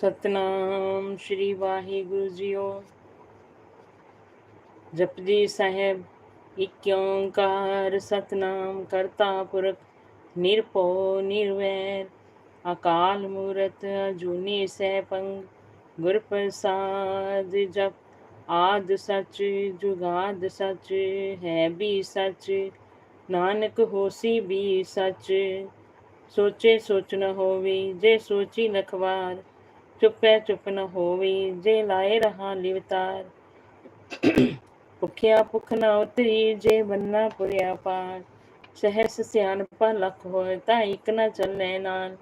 ਸਤਨਾਮ ਸ਼੍ਰੀ ਵਾਹਿਗੁਰੂ ਜੀਓ। ਜਪਜੀ ਸਾਹਿਬ ਇਕ ਓੰਕਾਰ ਸਤਨਾਮ ਕਰਤਾ ਪੁਰਖ, ਨਿਰਭਉ ਨਿਰਵੈਰ, ਅਕਾਲ ਮੂਰਤ ਅਜੂਨੀ ਸੈਭੰ ਗੁਰ ਪ੍ਰਸਾਦ ਜਪ, ਆਦ ਸੱਚ ਜੁਗਾਦ ਸੱਚ, ਹੈ ਵੀ ਸੱਚ, ਨਾਨਕ ਹੋਸੀ ਵੀ ਸੱਚ, ਸੋਚੇ ਸੋਚ ਨ ਹੋਵੇ, ਜੇ ਸੋਚੀ ਲਖਵਾਰ ਚੁੱਪੈ ਚੁੱਪ ਨ ਹੋਵੇ, ਜੇ ਲਾਏ ਰਹਾ ਲਿਵਤਾਰ ਭੁਖਿਆ ਭੁਖ ਨ ਉਤਰੀ, ਜੇ ਬੰਨਾ ਪੁਰਿਆ ਪਾਰ। ਸਹਿਸ ਸਿਆਣਪਾ ਲਖ ਹੋਏ, ਤਾਂ ਇਕ ਨ ਚੱਲੇ ਨਾਲ।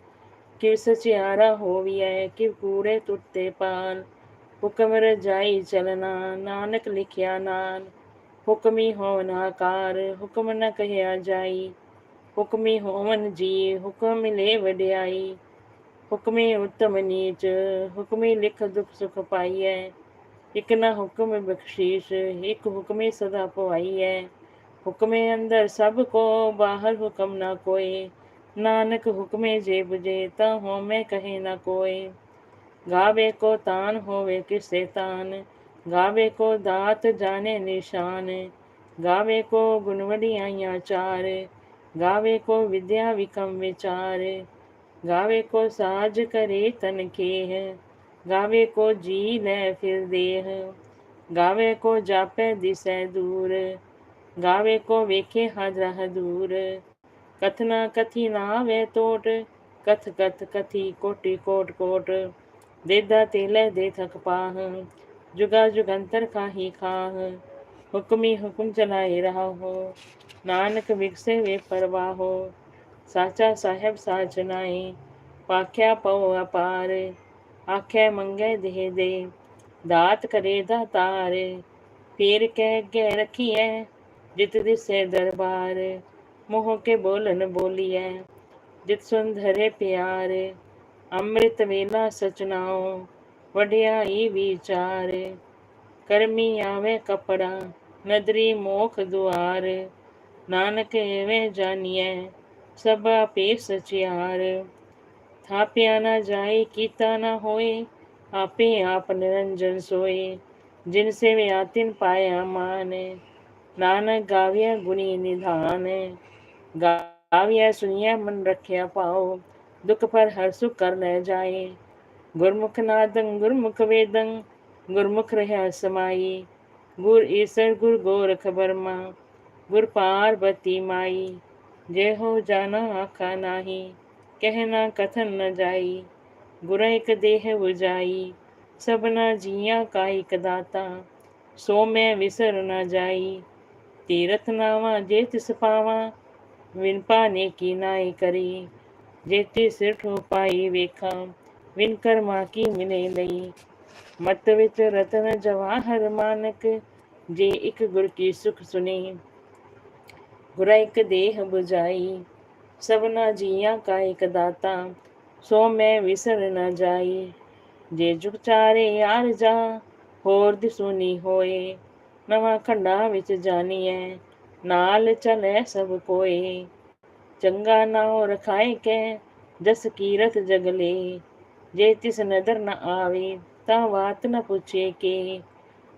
ਕਿ ਸਚਿਆਰਾ ਹੋਵੀਐ ਕਿ ਕੂੜੇ ਟੁੱਟੇ ਪਾਲ। ਹੁਕਮ ਰਜਾਈ ਚਲਨਾ ਨਾਨਕ ਲਿਖਿਆ ਨਾਲ। ਹੁਕਮੀ ਹੋਵਨ ਆਕਾਰ, ਹੁਕਮ ਨ ਕਹਿਆ ਜਾਈ। ਹੁਕਮੀ ਹੋਵਨ ਜੀ, ਹੁਕਮ ਮਿਲੇ ਵਡਿਆਈ। हुक्मे उत्तम नीच, हुक्मे लिख दुख सुख पाई है एक ना हुक्म बख्शीश, एक हुक्मे सदा पवाई है हुक्मे अंदर सबको, बाहर हुक्म ना कोई नानक हुक्मे जे बुझे ता हो मैं कहे ना कोई गावे को तान होवे किसे तान, गावे को दात जाने निशान। गावे को गुणवलियाँ चार, गावे को विद्या विकम विचार। गावे को साज करे तन के है, गावे को जी न फिर देह गावे को जापे दिस दूर, गावे को वेखे हजरह दूर। कथना कथी ना वे तोट, कथ कथ कथी कोटि कोट कोट। देदा तेले दे थक पाह, जुगा जुगंतर खाही खाह। हुक्मी हुक्म चलाए रहा हो नानक विकसे वे परवाह। हो साचा साहेब સાચનાએ पाख्या पव अपार। આખ્યા मंगे દેહ दे, दात करे दातार पीर गए रखी है जित दिसे दरबार। मुँह के बोलन बोलिए, जित सुंदरे प्यार। अमृत वेला सचनाओ वडियाई विचार। करमी आवे कपड़ा, नदरी मोख दुआर। नानक एवें जानिए ਸਭ ਆਪੇ ਸਚਿਆਰ ਥਾਪਿਆ ਨਾ ਜਾਏ, ਕੀਤਾ ਨਾ ਹੋਏ, ਆਪੇ ਆਪ ਨਿਰੰਜਨ ਸੋਏ। ਜਿਨ ਸੇ ਵਿਆਤਿਨ ਪਾਇਆ ਮਾਨ, ਨਾਨਕ ਗਾਵਿਆ ਗੁਣੀ ਨਿਧਾਨ। ਗਾਵਿਆ ਸੁਨਿਆ ਮਨ ਰੱਖਿਆ ਪਾਓ ਦੁਖ ਪਰ ਹਰ ਸੁਖ ਕਰ ਲੈ ਜਾਏ। ਗੁਰਮੁਖ ਨਾਦੰ, ਗੁਰਮੁਖ ਵੇਦੰ, ਗੁਰਮੁਖ ਰਹਾ ਸਮਾਈ। ਗੁਰ ਈਸਰ ਗੁਰ ਗੋਰਖ ਬਰਮਾ ਗੁਰ ਪਾਰਬਤੀ ਮਾਈ। ਜੇ ਹੋ ਜਾਣਾ ਆਖਾ ਨਾਹੀ ਕਹਿਣਾ ਕਥਨ ਨ ਜਾਈ, ਗੁਰ ਇਕ ਦੇਹ ਉਜਾਈ, ਸਭਨਾ ਜੀਆਂ ਕਾ ਇਕ ਦਾਤਾ, ਸੋ ਮੈਂ ਵਿਸਰ ਨ ਜਾਈ। ਤੀਰਥ ਨਾਵਾ ਜੇ ਤਿਸ ਪਾਵਾਂ, ਵਿਨ ਪਾਨੇ ਕੀ ਨਾਈ ਕਰੀ। ਜੇ ਤਿਸ ਠੋ ਪਾਈ ਵੇਖਾਂ, ਵਿਨ ਕਰਮਾ ਕੀ ਮਿਲੇ ਲਈ। ਮਤ ਵਿੱਚ ਰਤਨ ਜਵਾਹਰ ਮਾਨਕ, ਜੇ ਇੱਕ ਗੁਰ ਕੀ ਸੁਖ ਸੁਣੀ गुरा एक देह बुझाई सबना जिया का एक दाता, सो मैं विसर न जाई। जे जुग चारे यार जा, होर दिसुनी होए, नवा खंडा विच जानी है नाल चले सब कोए। चंगा ना हो रखाए के, जस कीरत जगले जे तिस नदर न आवे, ता वात न पूछे के।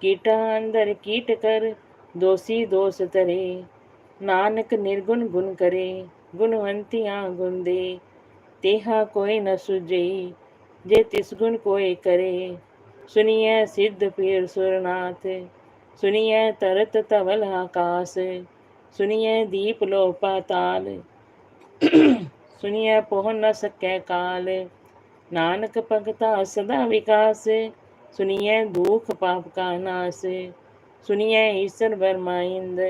कीटा अंदर कीट कर, दोषी दोष तरे। ਨਾਨਕ ਨਿਰਗੁਣ ਗੁਣ ਕਰੇ, ਗੁਣਵੰਤੀਆਂ ਗੁਣ ਦੇ। ਤੇਹਾ ਕੋਈ ਨ ਸੁਝਈ ਜੇ ਤਿਸ ਗੁਣ ਕੋਈ ਕਰੇ। ਸੁਨੀਐ ਸਿੱਧ ਪੀਰ ਸੁਰਨਾਥ, ਸੁਨੀਐ ਤਰਤ ਤਵਲ ਆਕਾਸ। ਸੁਨੀਐ ਦੀਪ ਲੋ ਪਾਤਾਲ ਸੁਨੀਐ ਪਹੁ ਨ ਸਕੈ ਕਾਲ। ਨਾਨਕ ਭਗਤਾ ਸਦਾ ਵਿਕਾਸ, ਸੁਨੀਐ ਦੁਖ ਪਾਪ ਕਾ ਨਾਸ। ਸੁਨੀਐ ਈਸ਼ਰ ਬਰਮਾਇੰਦ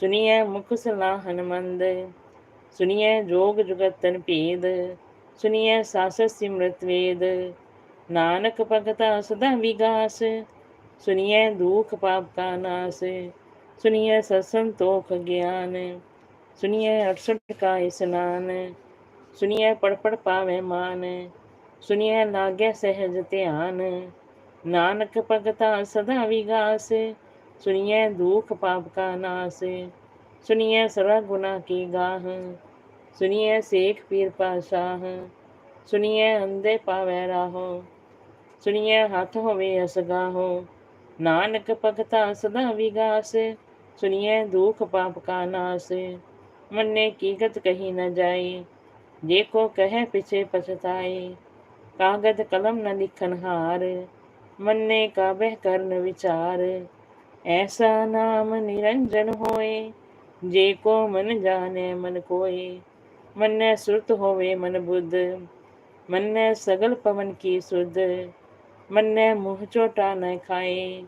ਸੁਨੀਐ ਮੁਖ ਸਲਾਹ ਮੰਦ ਸੁਨੀਐ ਜੋਗ ਜੁਗਤਨ ਭੇਦ, ਸੁਨੀਐ ਸਾਸ ਸਿਮਰਤ ਵੇਦ, ਨਾਨਕ ਭਗਤਾ ਸਦਾ ਵਿਗਾਸ, ਸੁਨੀਐ ਦੁਖ ਪਾਪ ਕਾ ਨਾਸ, ਸੁਨੀਐ ਸਸੰਤੋਖ ਗਿਆਨ, ਸੁਨੀਐ 68 ਕਾ ਇਸਨਾਨ, ਸੁਨੀਐ ਪੜ ਪੜ ਪਾਵੇ ਮਾਨ, ਸੁਨੀਐ ਲਾਗੇ ਸਹਿਜ ਧਿਆਨ, ਨਾਨਕ ਭਗਤਾ ਸਦਾ ਵਿਗਾਸ सुनिए दुख पाप का नाश, सुनिए सरा गुना की गाह, सुनिए शेख पीर पाशाह, सुनिए अंधे पावे राहो, सुनिए हाथ होवे असगा हो नानक पगता सदा विगास, सुनिए दुख पाप का नाश मन ने कीगत कही न जाए देखो कह पीछे पछताए कागद कलम न लिखन हार मन ने काबह करन विचार ऐसा नाम निरंजन होए, जे को मन जाने, मन कोए। मन ने सुरत होवे, मन बुद्ध। मन ने सगल पवन की सुध मन ने मुँह चोटा न खाए,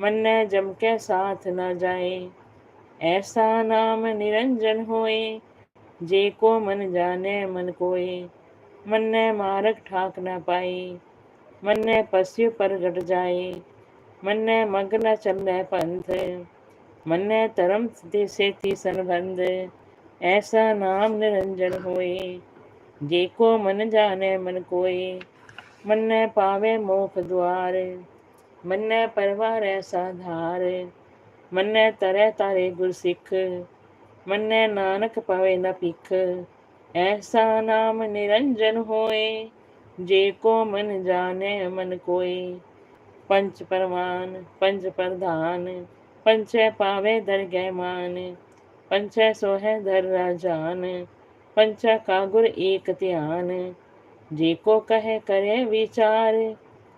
मन ने जम के साथ न जाए। ऐसा नाम निरंजन होए, जे को मन जाने, मन कोए। मन ने मारक ठाक न पाए, मन ने पस्यु पर गट जाए। ਨ ਚੱਲੈ ਪੰਥ, ਮੰਨੈ ਧਰਮ ਦੇ ਸੇਤੀ ਸੰਬੰਧ, ਐਸਾ ਨਾਮ ਨਿਰੰਜਨ ਹੋਏ, ਜੇ ਕੋ ਮਨ ਜਾਣੈ ਮਨ ਕੋਏ, ਮੰਨੈ ਪਾਵੇ ਮੋਖ ਦੁਆਰ, ਮੰਨੈ ਪਰਵਾਰ ਐਸਾ ਧਾਰ, ਮੰਨੈ ਤਰੈ ਤਾਰੇ ਗੁਰ ਸਿੱਖ ਮੰਨੈ ਨਾਨਕ ਪਾਵੇ ਨ ਭਿਖ, ਐਸਾ ਨਾਮ ਨਿਰੰਜਨ ਹੋਏ, ਜੇ ਕੋ ਮਨ ਜਾਣੈ ਮਨ ਕੋਏ। पंच परवान पंच प्रधान, पंच पावे दर गैमान, पंच सोह दर राजान, पंच कागुर एक ध्यान। जे को कहे, करे विचार,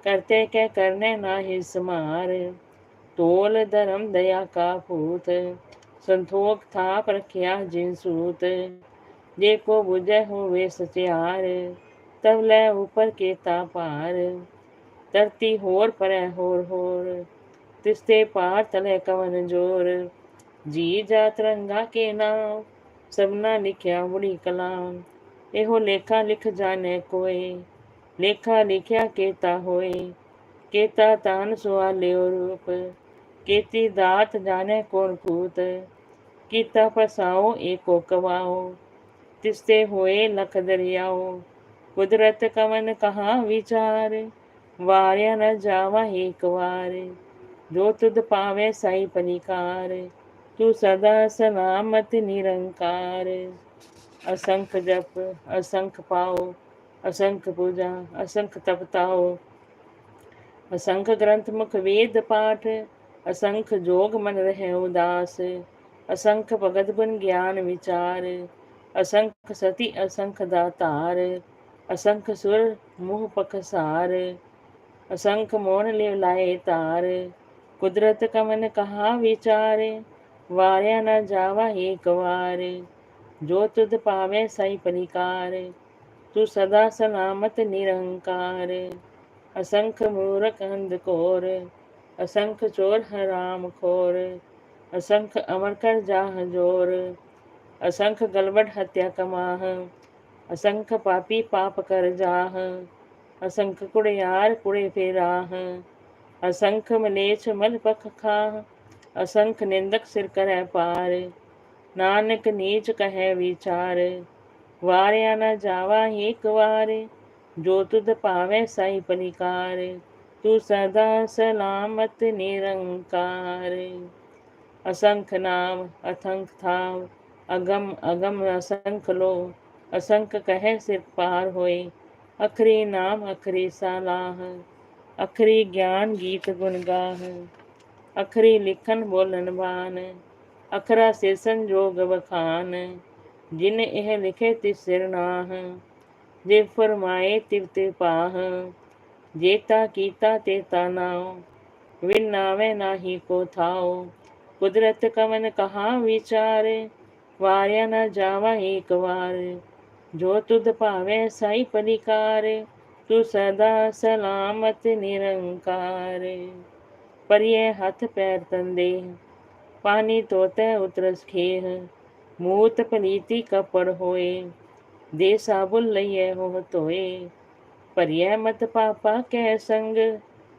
करते के करने ना हिस्मार तोल धर्म दया का पूत, संतोख था प्रख्या जिनसूत जे को बुझे वे सच्यार तब लय ऊपर के तापार। धरती होर पर होर होर। तिस्ते पार तले कवन ज़ोर। जी जा तिरंगा के नाम, सबना लिखया मुड़ी कलाम। एहो लेखा लिख जाने कोई, लेखा लिखया केता होए केता तान सुआ लियो रूप केती दात जाने कौन कूत कीता फसाओ एको कवाओ तिस्ते होए लख दरियाओ। कुदरत कवन कहाँ विचार। ਵਾਰਿਆ ਨਾ ਜਾਵਾ ਏਕ ਵਾਰ। ਜੋ ਤੁਧ ਪਾਵੇ ਸਾਈ ਪਨਿਕਾਰ, ਤੂੰ ਸਦਾ ਸਨਾਮਤ ਨਿਰੰਕਾਰ। ਅਸੰਖ ਜਪ, ਅਸੰਖ ਪਾਓ, ਅਸੰਖ ਪੂਜਾ, ਅਸੰਖ ਤਪਤਾਓ ਅਸੰਖ ਗ੍ਰੰਥ ਮੁਖ ਵੇਦ ਪਾਠ, ਅਸੰਖ ਜੋਗ ਮਨ ਰਹੇ ਉਦਾਸ। ਅਸੰਖ ਭਗਤ ਗੁਣ ਗਿਆਨ ਵਿਚਾਰ, ਅਸੰਖ ਸਤੀ ਅਸੰਖ ਦਾਤਾਰ ਅਸੰਖ ਸੁਰ ਮੋਹ ਪਕਸਾਰ असंख मोर लिवलाए तार। कुदरत कमन कहा विचार, वारिया न जावा एक वार जो तुद पावे सही परिकार, तू सदा सलामत निरंकार। असंख मूरख अंधकोर असंख चोर हराम खोर। असंख अमर कर जाह ज़ोर, असंख गलबट हत्या कमाह। असंख पापी पाप कर जाह। असंख कुड़ यार कुड़े फेराह असंख मलेश मल पख खा असंख निंदक सिर कर पार। नानक नीच कह विचार। वारिया न जावा एक वार। जो तुद पावे साई पलिकार। तू सदा सलामत निरंकार। असंख नाम अथंख थाव। अगम अगम असंख लो असंख कह सिर पार होए। अखरी नाम अखरे सलाह, अखरी ज्ञान गीत गुण गाह, अखरे लिखन बोलन बान, अखरा से संजोग बखान, जिन यह लिखे तिस सिरनाह जे फरमाए तिव ते पाह जेता कीता तेता नाओ, विन नावे नाही को थाओ, कुदरत कवन कहाँ विचार, वारिया न जावा एक बार जो तुद पावे साई परिकार तू सदा सलामत निरंकार। पर ये हथ पैर तंदे, पानी तोते उतरस खेह मूत पनीति कपड़ होए, दे साबुल लइए हो तोए। पर यह मत पापा कै संग,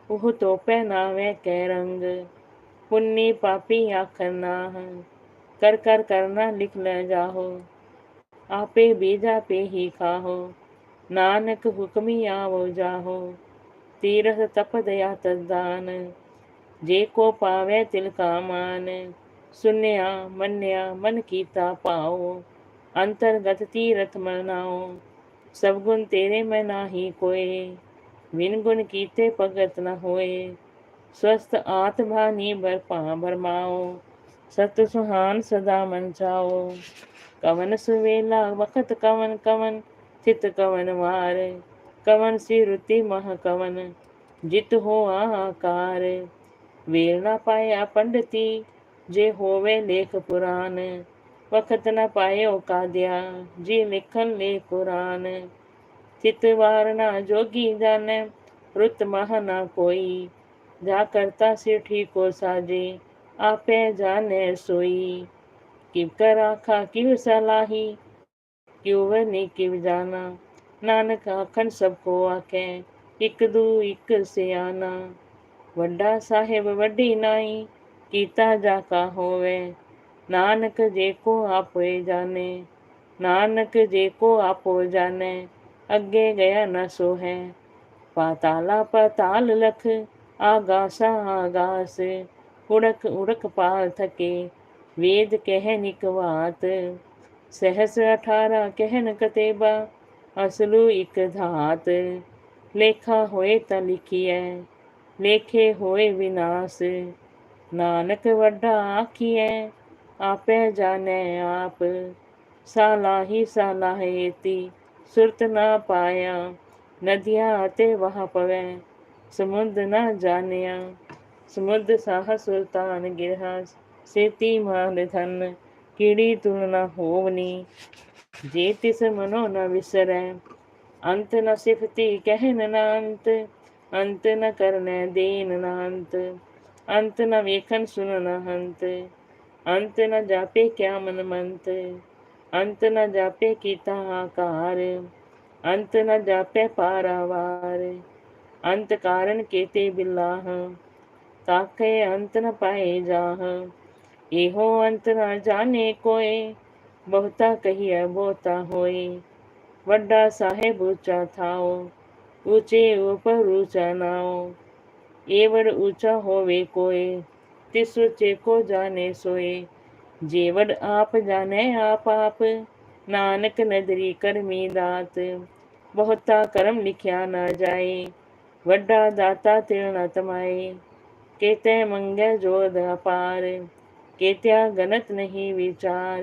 उह तो पहनावे कै रंग। पुन्नी पापी आखर ना कर कर करना लिख ले जाहो। आपे बेजा पे ही खाहो नानक हुक्मी आवो जाहो तीरथ तप दया तदान जेको पावे तिल का मान सुनया मनया मन कीता पाओ अंतर्गत तीरथ मनाओ सब गुण तेरे में ना ही कोय विन गुण कीते भगत न होए स्वस्थ आत्मा नी भरपा भरमाओ सत सुहान सदा मन चाओ कवन सुवेला, वखत कवन कवन थित कवन वार। कवन सिरुति मह कवन जित हो आकार। वेल न पाया पंडिती, जे होवे लेख पुराण। वखत न पायो काद्या, जी लिखन ले कुरान। चित वारना जोगी जाने, रुत मह न कोई। जा करता से को साजे, आपे जाने सोई। किव कर आखा किव सलाही क्यों वनी किव जाना नानक आखन सबको आखे ਇੱਕ ਦੂ ਇੱਕ ਸਿਆਣਾ ਵੱਡਾ ਸਾਹਿਬ ਵੱਡੀ ਨਾਈ ਕੀਤਾ ਜਾ ਕਾ ਹੋਵੇ ਨਾਨਕ ਜੇ ਕੋ ਆਪੇ ਜਾਣੇ ਨਾਨਕ ਜੇ ਕੋ ਆਪੋ ਜਾਣੇ ਅੱਗੇ ਗਿਆ ਨ ਸੋ ਹੈ ਪਾਤਾਲਾ ਪਤਾਲ ਲਖ ਆਗਾਸਾ ਆਗਾਸ ਉੜਕ ਉੜਕ ਪਾਲ ਥਕੇ वेद कहनिक वात सहस अठारह कहन कतेबा, असलू इक धात। लेखा होए त लिखिए लेखे होए विनाश। नानक वड्डा आखिए आपे जाने आप। सालाही सालाहेती सुरत ना पाया। नदियाँ आते वहाँ पवे समुद्र ना जानिया समुद्र साह सुल्तान गिरहास। सेती मान धन किड़ी तुलना होवनी जे तिस मनो न વિસરે अंत न सिफती कहन न अंत अंत न करने देन न अंत अंत न वेखन सुन न हंत अंत न जापे क्या मन मंत अंत न जापे कीता आकार अंत न जापे पारावार अंत कारण केते बिल्लाह ताके अंत न पाए जाह ये हो अंत ना जाने कोए, बहुता कहिया बोता होए। वड्डा साहेब ऊँचा थाओ, ऊँचे ऊपर ऊँचा नाओ। एवड ऊँचा होवे कोए, तिस ऊँचे को जाने सोए। जेवड आप जाने आप आप, नानक नदरी करमी दात। बहुता कर्म लिखिया ना जाए, वड्डा दाता तिरणा तमाए। केते मंगे जोद अपार के त्या गलत नहीं विचार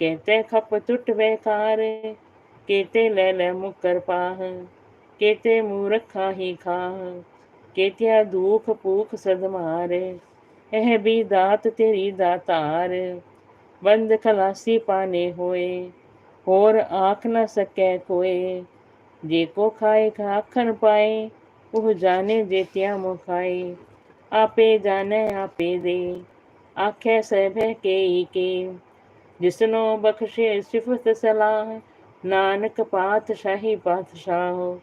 केते खप तुट बेकार केते ले ले मुकर पाह केते मूरखा ही खाह, केतिया दुख पूख सदमार एह भी दात तेरी दातार, बंद खलासी पाने होए और आख न सके कोए, जे को खाए खाखन पाए वह जाने जेतिया मुखाए आपे जाने आपे दे। आखे सब के के जिसनो बख्शे सिफत सलाह, नानक पातशाही पातशाह।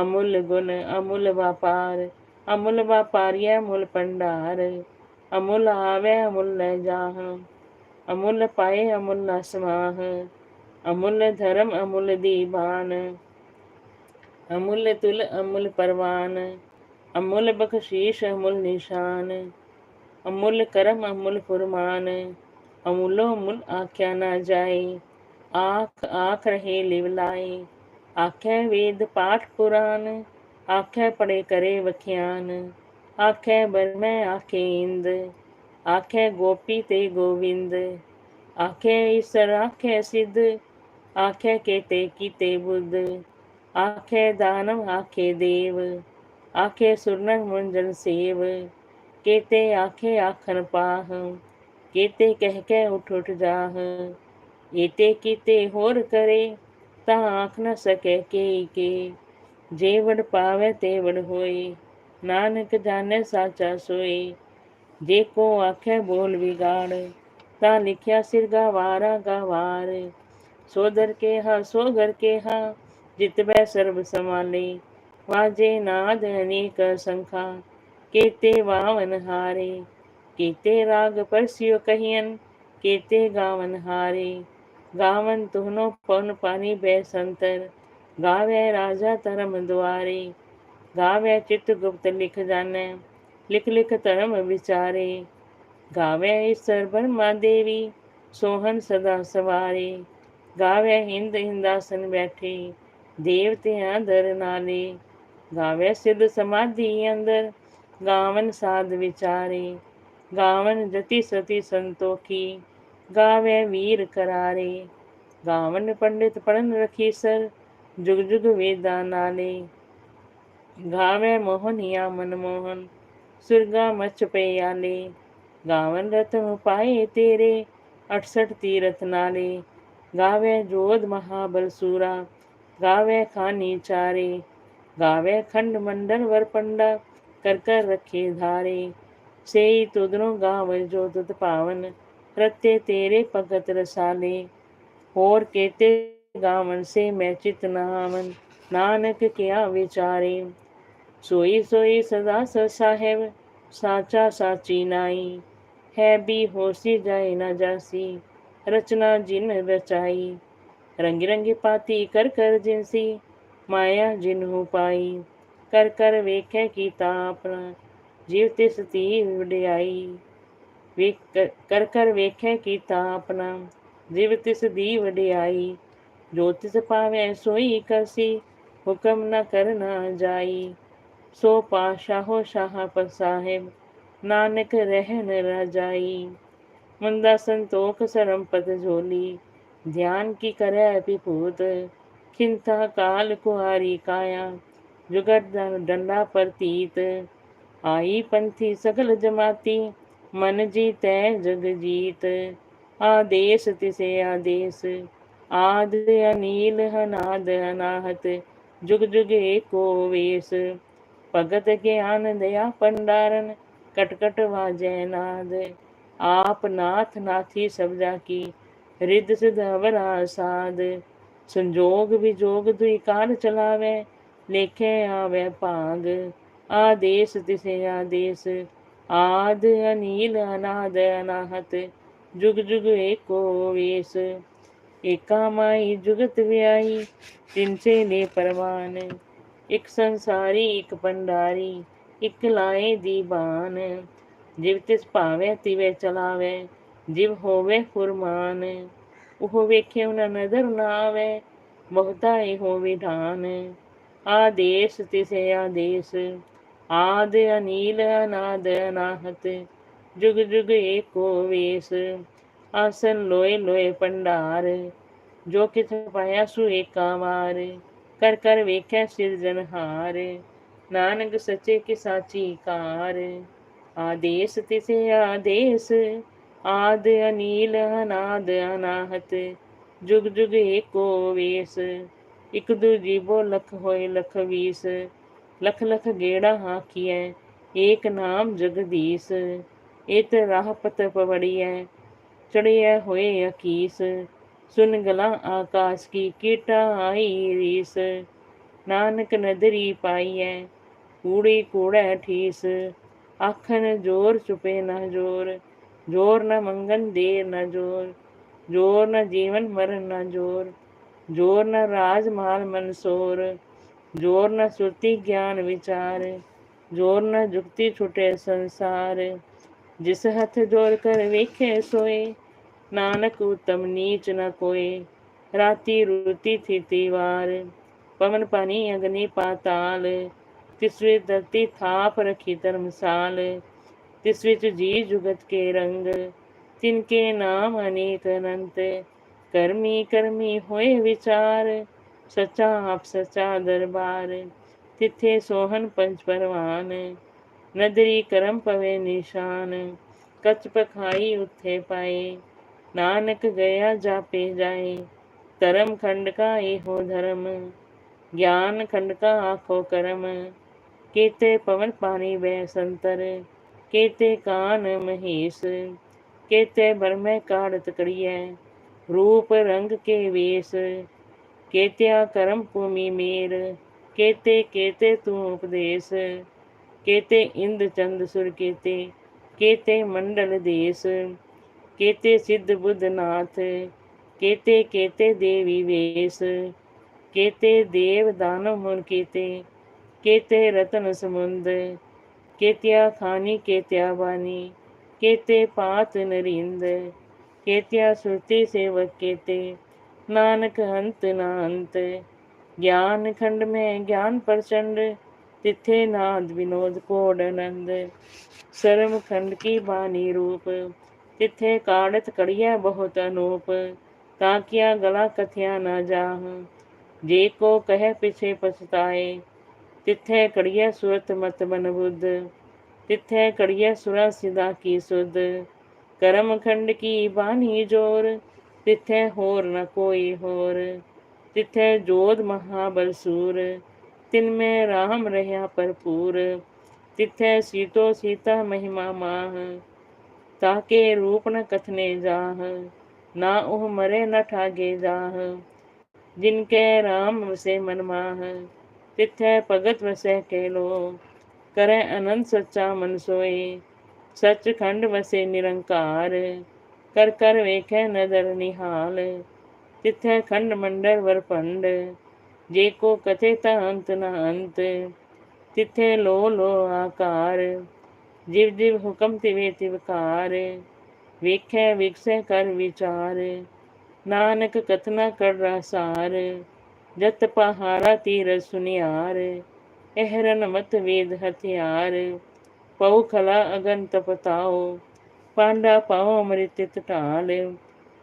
अमूल गुण, अमूल व्यापार, अमूल व्यापारी अमूल भंडार। अमूल आवे, अमूल न जाह। अमूल पाए, अमूल न समाह अमूल धर्म, अमूल दीवान। अमूल तुल, अमूल परवान। अमूल बख्शीश, अमूल निशान। अमूल करम अमूल फुरमान, अमूलो मुल आख्या ना जाए। आख आख रहे लिवलाए आख वेद पाठ पुराण आख पढ़े करे वख्यान। आख बरमै आखे इंद, आख गोपी ते गोविंद। आख्य ईश्वर आख्य सिद्ध आख्य के ते की ते बुद्ध। आख दानव आखे देव, आखे सुरन मुंजन सेव। केते आखे आखन पाह, केते कह के उठ उठ जाह। एते कीते होर करे, ता आख न सके के के। जेवड़ पावे तेवड़ होए, नानक जाने साचा सोए। जे को आखे बोल बिगाड़, ता लिखिया सिर गवारा गवार। सोदर के हा सोगर के हा जितबे सर्व समाले वाजे नाद अनेक संखा केते वावन हारे, केते राग परसियो कहियन, केते गावन हारे। गावन तुहनो पवन पानी बै संतर, गावे राजा धर्म द्वारे गावे चित गुप्त लिख जाने, लिख लिख धर्म विचारे। गावे ईश्वर ब्रह्मा देवी, सोहन सदा सवारे। गावे हिंद हिंदासन बैठे, देवते दर नाले। गावे सिद्ध समाधि अंदर गावन साध विचारे, गावन जति सती संतोखी, गावे वीर करारे। गावन पंडित पढ़न रखी सर, जुग जुग वेदा नाले। गावे मोहनिया मनमोहन सुरगा मच पे आले। गावन रतन पाए तेरे, अठसठ तीरथ नाले। गावे जोध महाबल सूरा, गावे खानी चारे। गावे खंड मंडल वर पंडा कर कर रखे धारे। से तुदरो गाव जो तुत पावन, रत्ते तेरे भगत रसाले। और केते गावन से मैं चित नहावन, नानक क्या विचारे। सोई सोई सदा स साहेब, साचा साची नाई। है भी होसी जाए न जासी, रचना जिन रचाई। रंग रंगी पाती कर कर जिनसी, माया जिन जिन्हू पाई। कर कर वेखै कीता ਆਪਣਾ ਜਿਵ ਤਿਸ ਤੀ ਵਡਿਆਈ ਵੇਖ ਕਰ ਕਰ ਵੇਖੈ ਕੀਤਾ ਆਪਣਾ ਜਿਵ ਤਿਸ ਦੀ ਵਡਿਆਈ ਜੋ ਤਿਸ ਪਾਵੈ ਸੋਈ ਕਰਸੀ ਹੁਕਮ ਨ ਕਰਨਾ ਜਾਈ ਸੋ ਪਾਸ਼ਾਹੋ ਸ਼ਾਹ ਪਰ ਸਾਹਿਬ ਨਾਨਕ ਰਹਿਨ ਰਾਜਾਈ मंदा संतोख सरमपत झोली ध्यान की करे अभिभूत खिंता काल कुहारी काया जुगत डंडा प्रतीत आई पंथी सकल जमाती मन जीते जग जीत आदेश तिसे आदेश आद अनील हनाद अनाहत जुग जुग एको वेश भगत ज्ञान दया पंडारन कटकट वाजय नाद आप नाथ नाथी सब की रिद सिद्ध अवरा साध संजोग विजोग दुई कार चलावे ਲੇਖੇ ਵੈ ਭਾਗ, ਆਦੇਸ ਤਿਸੇ ਆਦੇਸ ਆਦ ਅਨੀਲ ਅਨਾਦ ਅਨਾਹਤ, ਜੁਗ ਜੁਗ ਏਕੋ ਵੇਸ। ਏਕਾ ਮਾਈ ਜੁਗਤ ਵਿਆਈ ਤਿੰਸੇ ਨੇ ਪਰਵਾਨ। ਇਕ ਸੰਸਾਰੀ, ਇਕ ਪੰਡਾਰੀ ਇਕ ਲਾਏ ਦੀ ਬਾਨ। ਜਿਵ ਤਿਸ ਭਾਵੇ, ਤਿਵੇ ਚਲਾਵੇ, ਜਿਵ ਹੋਵੇ ਫੁਰਮਾਨ। ਉਹ ਵੇਖੇ ਉਹਨਾਂ ਨਜ਼ਰ ਨਾ ਆਵੇ, ਬਹੁਤਾ ਹੀ ਹੋਵੇ ਧਾਨ। ਆਦੇਸ਼ ਤਿਸੇ ਆਦੇਸ਼, ਆਦ ਅਨੀਲ ਅਨਾਦ ਅਨਾਹਤ, ਜੁਗ ਜੁਗ ਏਕੋ ਵੇਸ, ਆਸਨ ਲੋਏ ਲੋਏ ਪੰਡਾਰ ਜੋ ਕਿਛ ਪਾਇਆ ਸੋ ਏਕਾ ਵਾਰ, ਕਰ ਕਰ ਵੇਖੈ ਸਿਰਜਨਹਾਰ ਨਾਨਕ ਸੱਚੇ ਕੀ ਸਾਚੀ ਕਾਰ, ਆਦੇਸ਼ ਤਿਸੇ ਆਦੇਸ਼, ਆਦ ਅਨੀਲ ਅਨਾਦ ਅਨਾਹਤ, ਜੁਗ ਜੁਗ ਏਕੋ ਵੇਸ ਇਕ ਦੂ ਜੀਵੋ ਲਖ ਹੋਏ ਲਖ ਵੀਸ, ਲਖ ਲਖ ਗੇੜਾ ਹਾਕੀਐ ਏਕ ਨਾਮ ਜਗਦੀਸ਼ ਏਤ ਰਾਹ ਪਤ ਪਵੜੀਐ ਚੜਿਐ ਹੋਏ ਅਕੀਸ, ਸੁਨ ਗਲਾ ਆਕਾਸ਼ ਕੀ ਕੀਟਾ ਆਈ ਰੀਸ, ਨਾਨਕ ਨਦਰੀ ਪਾਈਐ, ਕੂੜੀ ਕੂੜੈ ਠੀਸ, ਆਖਣ ਜੋਰ ਚੁਪੇ ਨਾ ਜੋਰ ਜੋਰ ਨਾ ਮੰਗਨ ਦੇ ਨਾ ਜੋਰ ਜੋਰ ਨਾ ਜੀਵਨ ਮਰਨ ਨਾ ਜੋਰ ज़ोर न राज माल मनसोर ज़ोर न श्रुति ज्ञान विचार ज़ोर न जुक्ति छुटे संसार जिस हथ ज़ोर कर वेखे सोए नानक उत्तम नीच न कोई राती रुति थी तीवार पवन पानी अग्नि पाताल तिसवी धरती थाप रखी धर्मसाल तिस विच जी जुगत के रंग तिनके नाम अनेक अनंत करमी करमी होए विचार, सचा आप सचा दरबार। तिथे सोहन पंच परवान नदरी करम पवे निशान। कच पखाई उथे पाए, नानक गया जापे जाए। धर्म खंड का एहो धर्म, ज्ञान खंड का आखो करम। केते पवन पानी वे संतर, केते कान महेश, केते भरमे काढ़त कड़िए। रूप रंग के वेश केत्या करम भूमि मेर केते केते तू उपदेश केते इंद चंद सुर केते केते मंडल देश केते सिद्ध बुद्ध नाथ केते केते देवी वेश केते देव दानव मुन केते केते रतन समुंद केत्या खानी केत्या बानी केते पात नरिंद केत्या श्रुति सेवक केते नानक हंत ना अंत ज्ञान खंड में ज्ञान प्रचंड। तिथे नाद विनोद कोड आनंद सरम खंड की बानी रूप। तिथे काड़त कड़िया बहुत अनूप। ताकिया गला कथिया न जाह। जे को कह पिछे पछताए। तिथे कड़िया सुरत मत बन बुद्ध तिथे कड़िया सुरा सिदा की सुध। करम खंड की बानी ज़ोर, तिथे होर न कोई होर। तिथे जोध महाबल सूर, तिन में राम रहा भरपूर तिथे सीतो सीता महिमा माह, ताके रूप न कथने जाह, ना ओह मरे न ठागे जाह। जिनके राम वसे मन माह, तिथे भगत वसे के लो करे अनंत सच्चा मन ਸੱਚਖੰਡ ਵਸੇ ਨਿਰੰਕਾਰ, ਕਰ ਕਰ ਵੇਖੈ ਨਦਰ ਨਿਹਾਲ, ਤਿਥੈ ਖੰਡ ਮੰਡਰ ਵਰਪੰਡ ਜੇ ਕੋ ਕਥੇ ਤਾਂ ਅੰਤ ਨਾ ਅੰਤ, ਤਿਥੈ ਲੋ ਲੋ ਆਕਾਰ, ਜਿਵ ਜਿਵ ਹੁਕਮ ਤਿਵੇ ਤਿਵਕਾਰ ਵੇਖੈ ਵਿਕਸੈ ਕਰ ਵਿਚਾਰ, ਨਾਨਕ ਕਥਨਾ ਕਰ ਰਸਾਰ, ਜਤ ਪਹਾਰਾ ਤੀਰ ਸੁਨਿਆਰ ਇਹਰਨ ਮਤ ਵੇਦ ਹਥਿਆਰ पौ कला अगन तपताओ, पांडा पाओ अमृत तटाल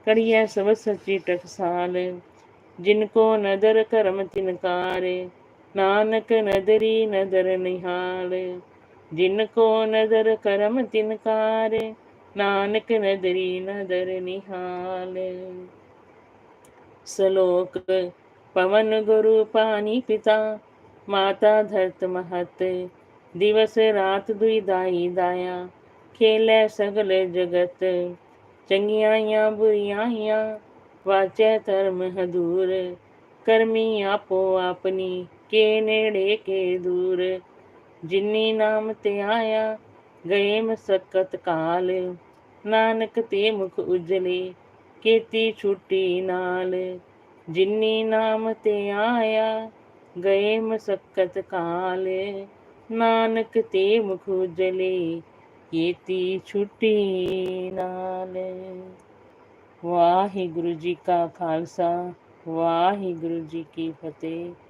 करिया सब सची टकसाल जिनको नदर करम तिनकार नानक नदरी नदर निहाल। जिनको नदर करम तिनकार नानक नदरी नदर निहाल। सलोक पवन गुरु पानी पिता, माता धरत महत। ਧਰਤ ਮਹਤ ਦਿਵਸ ਰਾਤ ਦੁਈ ਦਾਈ ਦਾਇਆ ਖੇਲੇ ਸਗਲ ਜਗਤ ਚੰਗੀਆਂ ਬੁਰੀਆਂ ਵਾਚੈ ਧਰਮ ਹਦੂਰ ਕਰਮੀ ਆਪੋ ਆਪਣੀ ਕੇ ਨੇੜੇ ਕੇ ਦੂਰ ਜਿਨੀ ਨਾਮ ਤੇ ਆਇਆ ਗਏ ਮਸਕਤ ਕਾਲ ਨਾਨਕ ਤੇ ਮੁਖ ਉਜਲੇ ਕੀਤੀ ਛੁੱਟੀ ਨਾਲ ਜਿਨੀ ਨਾਮ ਤੇ ਆਇਆ ਗਏ ਮਸਕਤ ਕਾਲ नानक ते मुख उजले केती छुट्टी नाल। वाहिगुरु जी का खालसा वाहिगुरु जी की फतेह।